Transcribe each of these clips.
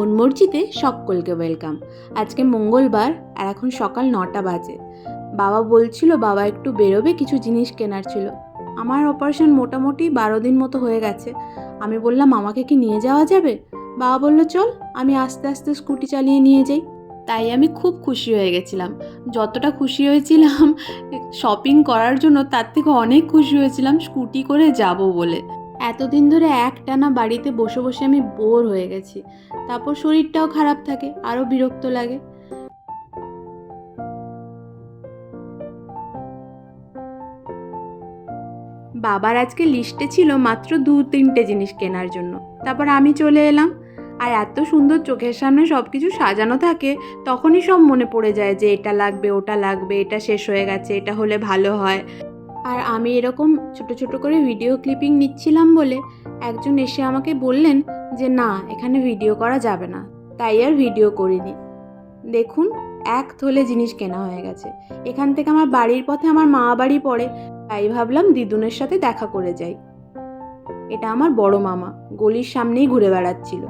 মন মর্জিতে সকলকে ওয়েলকাম আজকে মঙ্গলবার আর এখন সকাল নটা বাজে। বাবা বলছিল বাবা একটু বেরোবে, কিছু জিনিস কেনার ছিল। আমার অপারেশন মোটামুটি বারো দিন মতো হয়ে গেছে। আমি বললাম, আমাকে কি নিয়ে যাওয়া যাবে? বাবা বলল, চল, আমি আস্তে আস্তে স্কুটি চালিয়ে নিয়ে যাই। তাই আমি খুব খুশি হয়ে গেছিলাম। যতটা খুশি হয়েছিলাম শপিং করার জন্য তার থেকে অনেক খুশি হয়েছিলাম স্কুটি করে যাব বলে। এতদিন ধরে একটানা বাড়িতে বসে বসে আমি বোর হয়ে গেছি। তারপর শরীরটাও খারাপ থাকে, আরও বিরক্ত লাগে। বাবার আজকে লিস্টে ছিল মাত্র দু তিনটে জিনিস কেনার জন্য। তারপর আমি চলে এলাম। আর এত সুন্দর চোখের সামনে সব কিছু সাজানো থাকে, তখনই সব মনে পড়ে যায় যে এটা লাগবে, ওটা লাগবে, এটা শেষ হয়ে গেছে, এটা হলে ভালো হয়। আর আমি এরকম ছোট ছোট করে ভিডিও ক্লিপিং নিচ্ছিলাম বলে একজন এসে আমাকে বললেন যে, না, এখানে ভিডিও করা যাবে না। তাই আর ভিডিও করিনি। দেখুন, এক থলে জিনিস কেনা হয়ে গেছে। এখান থেকে আমার বাড়ির পথে আমার মা বাড়ি পড়ে, তাই ভাবলাম দিদুনের সাথে দেখা করে যাই। এটা আমার বড় মামা, গলির সামনেই ঘুরে বেড়াচ্ছিল।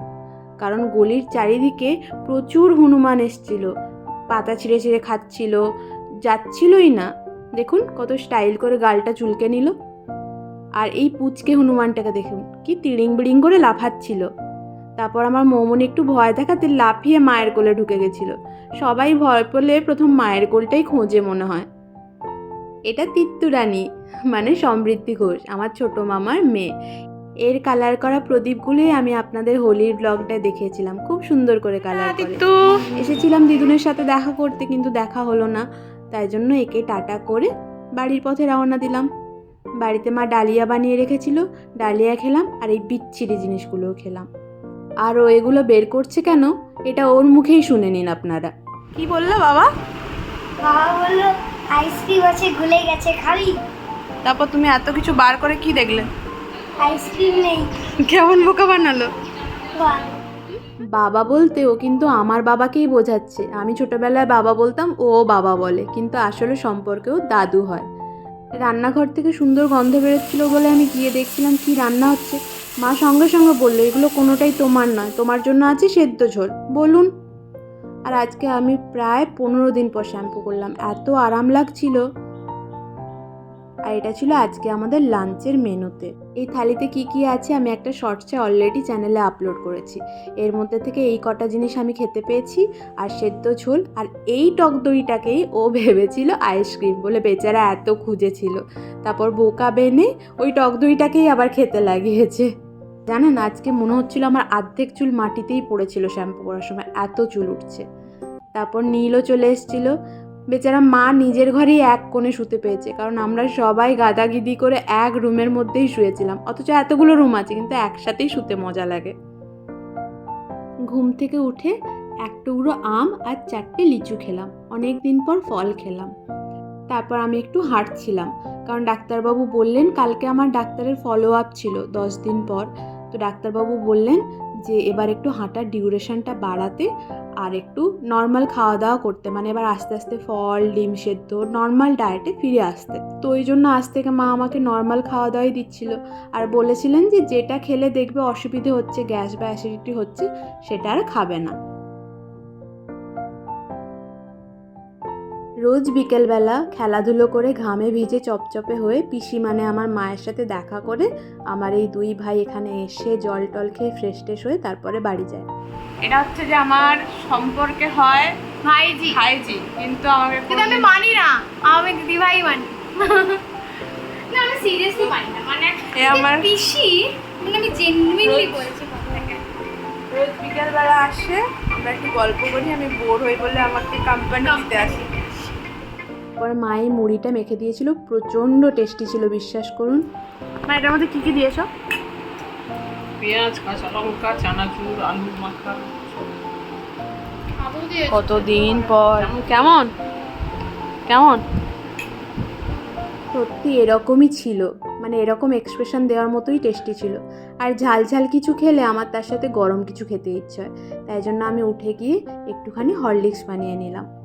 কারণ গলির চারিদিকে প্রচুর হনুমান এসছিল, পাতা ছিঁড়ে ছিঁড়ে খাচ্ছিল, যাচ্ছিলই না। দেখুন কত স্টাইল করে গালটা চুলকে নিল। আর এই পুচকে হনুমানটাকে দেখুন কি তিড়িং বিড়িং করে লাফাচ্ছিল। তারপর আমার মৌমনি একটু ভয় দেখাতে লাফিয়ে মায়ের কোলে ঢুকে গেছিল। সবাই ভয় পেলে প্রথম মায়ের কোলটাই খোঁজে মনে হয়। এটা তিত্তুরানী মানে সমৃদ্ধি ঘোষ আমার ছোট মামার মেয়ে। এর কালার করা প্রদীপগুলোই আমি আপনাদের হোলির ব্লগটা দেখিয়েছিলাম। খুব সুন্দর করে কালার করে। এসেছিলাম দিদুনের সাথে দেখা করতে কিন্তু দেখা হলো না। তাই জন্য একে টাটা করে বাড়ির পথে রওনা দিলাম। বাড়িতে মা ডালিয়া বানিয়ে রেখেছিল ডালিয়া খেলাম আর এই বিচ্ছিরি জিনিসগুলোও খেলাম। আর ও এগুলো বের করছে কেন? এটা ওর মুখেই শুনে নিন আপনারা। কি বলল বাবা? বাবা বলল আইসক্রিম আছে গুলে গেছে খাবি? তারপর তুমি এত কিছু বার করে কি দেখলে? আইসক্রিম নেই। কেমন বোকা বানালো? বাহ, বাবা বলতে ও কিন্তু আমার বাবাকেই বোঝাচ্ছে। আমি ছোটবেলায় বাবা বলতাম, ও বাবা বলে। কিন্তু আসলে সম্পর্কেও দাদু হয়। রান্নাঘর থেকে সুন্দর গন্ধ বেরোচ্ছিল বলে আমি গিয়ে দেখছিলাম কি রান্না হচ্ছে। মা সঙ্গে সঙ্গে বলল, এগুলো কোনোটাই তোমার নয়। তোমার জন্য আছে সেদ্ধ ঝোল। বলুন। আর আজকে আমি প্রায় পনেরো দিন পর শ্যাম্পু করলাম। এত আরাম লাগছিল। আর এটা ছিল আজকে আমাদের লাঞ্চের মেনুতে। এই থালিতে কি কি আছে আমি একটা শর্টসে অলরেডি চ্যানেলে আপলোড করেছি। এর মধ্যে থেকে এই কটা জিনিস আমি খেতে পেয়েছি, আর সেদ্ধ ঝোল, আর এই টক দইটাকেই ও ভেবেছিল আইসক্রিম বলে বেচারা এত খুঁজেছিল। তারপর বোকা বেনে ওই টক দইটাকেই আবার খেতে লাগিয়েছে। জানেন, আজকে মনে হচ্ছিল আমার অর্ধেক চুল মাটিতেই পড়েছিল শ্যাম্পু করার সময়, এত চুল উঠছে। তারপর নীলও চলে এসেছিল বেচারা মা নিজের ঘরেই এক কোণে শুতে পেয়েছে, কারণ আমরা সবাই গাদাগিদি করে এক রুমের মধ্যেই শুয়েছিলাম। অথচ এতগুলো রুম আছে, কিন্তু একসাথেই শুতে মজা লাগে। ঘুম থেকে উঠে এক টুকরো আম আর চারটে লিচু খেলাম। অনেক দিন পর ফল খেলাম। তারপর আমি একটু হাঁটছিলাম, কারণ ডাক্তারবাবু বললেন কালকে আমার ডাক্তারের ফলো আপ ছিল দশ দিন পর। তো ডাক্তারবাবু বললেন যে এবার একটু হাঁটার ডিউরেশনটা বাড়াতে আর একটু নর্মাল খাওয়া দাওয়া করতে। মানে এবার আস্তে আস্তে ফল, ডিম সেদ্ধ নর্মাল ডায়েটে ফিরে আসতে। তো ওই জন্য আজ থেকে মা আমাকে নর্মাল খাওয়া দাওয়াই দিচ্ছিল। আর বলেছিলেন যে যেটা খেলে দেখবে অসুবিধে হচ্ছে, গ্যাস বা অ্যাসিডিটি হচ্ছে, সেটা আর খাবে না। রোজ বিকেলবেলা খেলাধুলো করে ঘামে ভিজে চপচপে হয়ে পিসি মানে আমার মায়ের সাথে দেখা করে আমার এই দুই ভাই এখানে এসে জল টল খেয়ে ফ্রেশ ট্রেশ হয়ে তারপরে বাড়ি যায়। এটা হচ্ছে যে আমার সম্পর্কে হয় ভাইজি। ভাইজি কিন্তু আমাকে কিন্তু আমি মানি না। আমি দিদি ভাই মানি। না আমি সিরিয়াসলি মানি না। মানে এ আমার- পিসি মানে আমি জেনুইনলি রোজ- বলছি রোজ বিকেলবেলা আসে আমরা একটু গল্প করি আমি বোর হই বলে আমাকে কোম্পানি দিতে আসি। পরে মা এই মুড়িটা মেখে দিয়েছিল। প্রচণ্ড টেস্টি ছিল বিশ্বাস করুন। মা এটার মধ্যে কী কী দিয়েছ? পেঁয়াজ কাঁচা লঙ্কা চানাচুর আলু মাখা কতদিন পর? কেমন? কেমন? সত্যি এরকমই ছিল। মানে এরকম এক্সপ্রেশন দেওয়ার মতোই টেস্টি ছিল। আর ঝাল ঝাল কিছু খেলে আমার তার সাথে গরম কিছু খেতে ইচ্ছে হয়। তাই জন্য আমি উঠে গিয়ে একটুখানি হরলিক্স বানিয়ে নিলাম।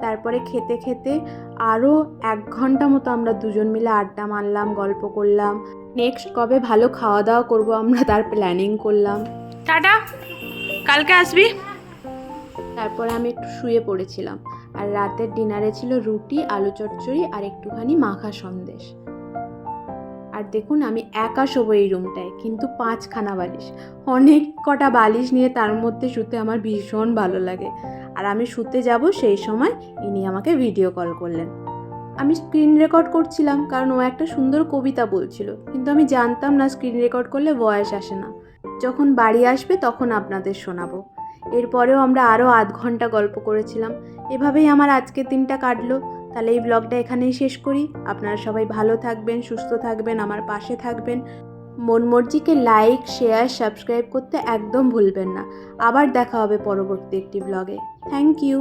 তারপরে খেতে খেতে আরও এক ঘণ্টা মতো আমরা দুজন মিলে আড্ডা মারলাম গল্প করলাম। নেক্সট কবে ভালো খাওয়া দাওয়া করব আমরা তার প্ল্যানিং করলাম। টাটা কালকে আসবি? তারপরে আমি একটু শুয়ে পড়েছিলাম। আর রাতের ডিনারে ছিল রুটি আলু চচ্চড়ি আর একটুখানি মাখা সন্দেশ। আর দেখুন, আমি একা শোবো এই রুমটায় কিন্তু পাঁচখানা বালিশ। অনেক কটা বালিশ নিয়ে তার মধ্যে শুতে আমার ভীষণ ভালো লাগে। আর আমি শুতে যাব সেই সময় ইনি আমাকে ভিডিও কল করলেন। আমি স্ক্রিন রেকর্ড করছিলাম, কারণ ও একটা সুন্দর কবিতা বলছিল। কিন্তু আমি জানতাম না স্ক্রিন রেকর্ড করলে ভয়েস আসে না। যখন বাড়ি আসবে তখন আপনাদের শোনাবো। এরপরেও আমরা আরও আধ ঘণ্টা গল্প করেছিলাম। এভাবেই আমার আজকের দিনটা কাটলো। তাহলে এই ব্লগটা এখানেই শেষ করি। আপনারা সবাই ভালো থাকবেন, সুস্থ থাকবেন, আমার পাশে থাকবেন। মন মর্জিকে লাইক শেয়ার সাবস্ক্রাইব করতে একদম ভুলবেন না। আবার দেখা হবে পরবর্তী একটি ব্লগে থ্যাংক ইউ